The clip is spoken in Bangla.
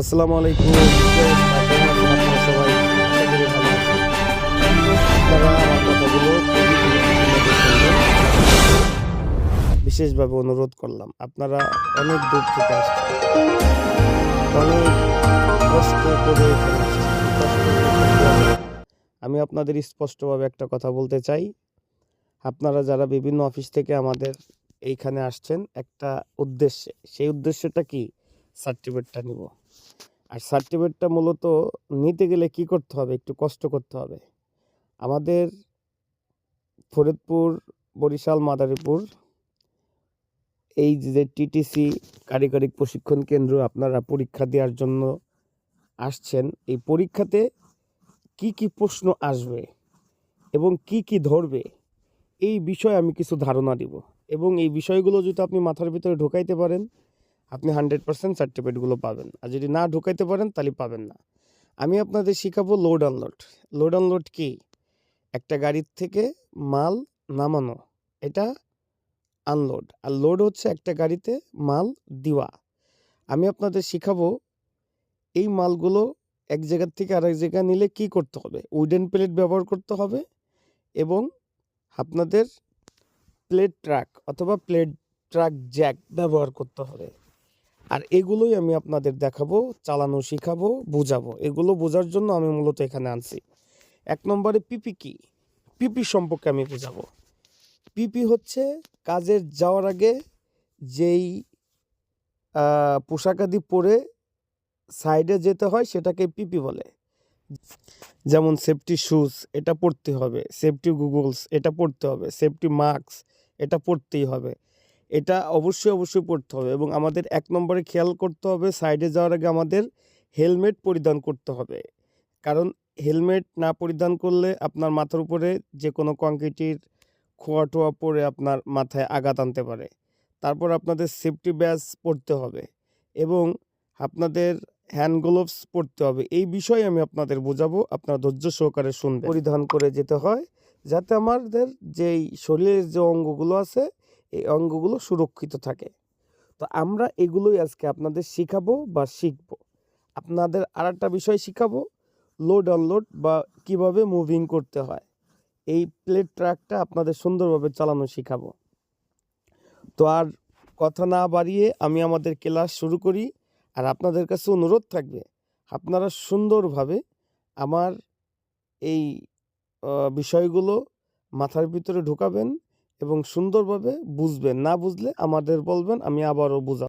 আসসালামু আলাইকুম। বিশেষভাবে অনুরোধ করলাম, আপনারা অনেক দূর থেকে আসছেন। অনেক। আমি আপনাদের স্পষ্টভাবে একটা কথা বলতে চাই। আপনারা যারা বিভিন্ন অফিস থেকে আমাদের এইখানে আসছেন, একটা উদ্দেশ্যে, সেই উদ্দেশ্যটা কি? সার্টিফিকেটটা নিব। আর সার্টিফিকেটটা মূলত নিতে গেলে কি করতে হবে? একটু কষ্ট করতে হবে। আমাদের ফরিদপুর, বরিশাল, মাদারীপুর এই যে টিটিসি কারিগরি প্রশিক্ষণ কেন্দ্র আপনারা পরীক্ষা দেওয়ার জন্য আসছেন, এই পরীক্ষাতে কি কি প্রশ্ন আসবে এবং কি কি ধরবে, এই বিষয়ে আমি কিছু ধারণা দিব। এবং এই বিষয়গুলো যদি আপনি মাথার ভিতরে ঢোকাইতে পারেন আপনি হান্ড্রেড পার্সেন্ট সার্টিফিকেটগুলো পাবেন। আর যদি না ঢুকাইতে পারেন, তাহলে পাবেন না। আমি আপনাদের শেখাবো লোড আনলোড লোড আনলোড কি? একটা গাড়ির থেকে মাল নামানো। এটা আনলোড আর লোড হচ্ছে একটা গাড়িতে মাল দেওয়া। আমি আপনাদের শেখাবো এই মালগুলো এক জায়গার থেকে আরেক জায়গায় নিলে কি করতে হবে? উডেন প্লেট ব্যবহার করতে হবে এবং আপনাদের প্লেট ট্রাক অথবা প্লেট ট্রাক জ্যাক ব্যবহার করতে হবে। আর এগুলোই আমি আপনাদের দেখাবো, চালানো শিখাবো, বোঝাবো। এগুলো বোঝার জন্য আমি মূলত এখানে আনছি। এক নম্বরে পিপি কি? পিপি সম্পর্কে আমি বোঝাবো। পিপি হচ্ছে কাজের যাওয়ার আগে যেই পোশাকাদি পরে সাইডে যেতে হয় সেটাকে পিপি বলে। যেমন সেফটি শুজ, এটা পরতে হবে। সেফটি গুগলস, এটা পরতে হবে। সেফটি মাস্ক, এটা পরতেই হবে। এটা অবশ্যই অবশ্যই পড়তে হবে এবং আমাদের এক নম্বরে খেয়াল করতে হবে, সাইডে যাওয়ার আগে আমাদের হেলমেট পরিধান করতে হবে। কারণ হেলমেট না পরিধান করলে আপনার মাথার উপরে যে কোনো কংক্রিটির খোয়া টোয়া পরে আপনার মাথায় আঘাত আনতে পারে। তারপর আপনাদের সেফটি ব্যাজ পরতে হবে এবং আপনাদের হ্যান্ড গ্লোভস পরতে হবে। এই বিষয়ে আমি আপনাদের বোঝাবো, আপনার ধৈর্য সহকারে শুনবেন। পরিধান করে যেতে হয়, যাতে আমাদের যেই শরীরের যে অঙ্গগুলো আছে এই অঙ্গগুলো সুরক্ষিত থাকে। তো আমরা এগুলোই আজকে আপনাদের শেখাবো বা শিখব। আপনাদের আর একটা বিষয় শিখাবো লোড আনলোড বা কীভাবে মুভিং করতে হয়। এই প্লেট ট্রাকটা আপনাদের সুন্দরভাবে চালানো শেখাবো। তো আর কথা না বাড়িয়ে আমি আমাদের ক্লাস শুরু করি। আর আপনাদের কাছে অনুরোধ থাকবে, আপনারা সুন্দরভাবে আমার এই বিষয়গুলো মাথার ভিতরে ঢোকাবেন। এবং সুন্দরভাবে বুঝবেন না বুঝলে আমাদের বলবেন আমি আবারও বুঝাবো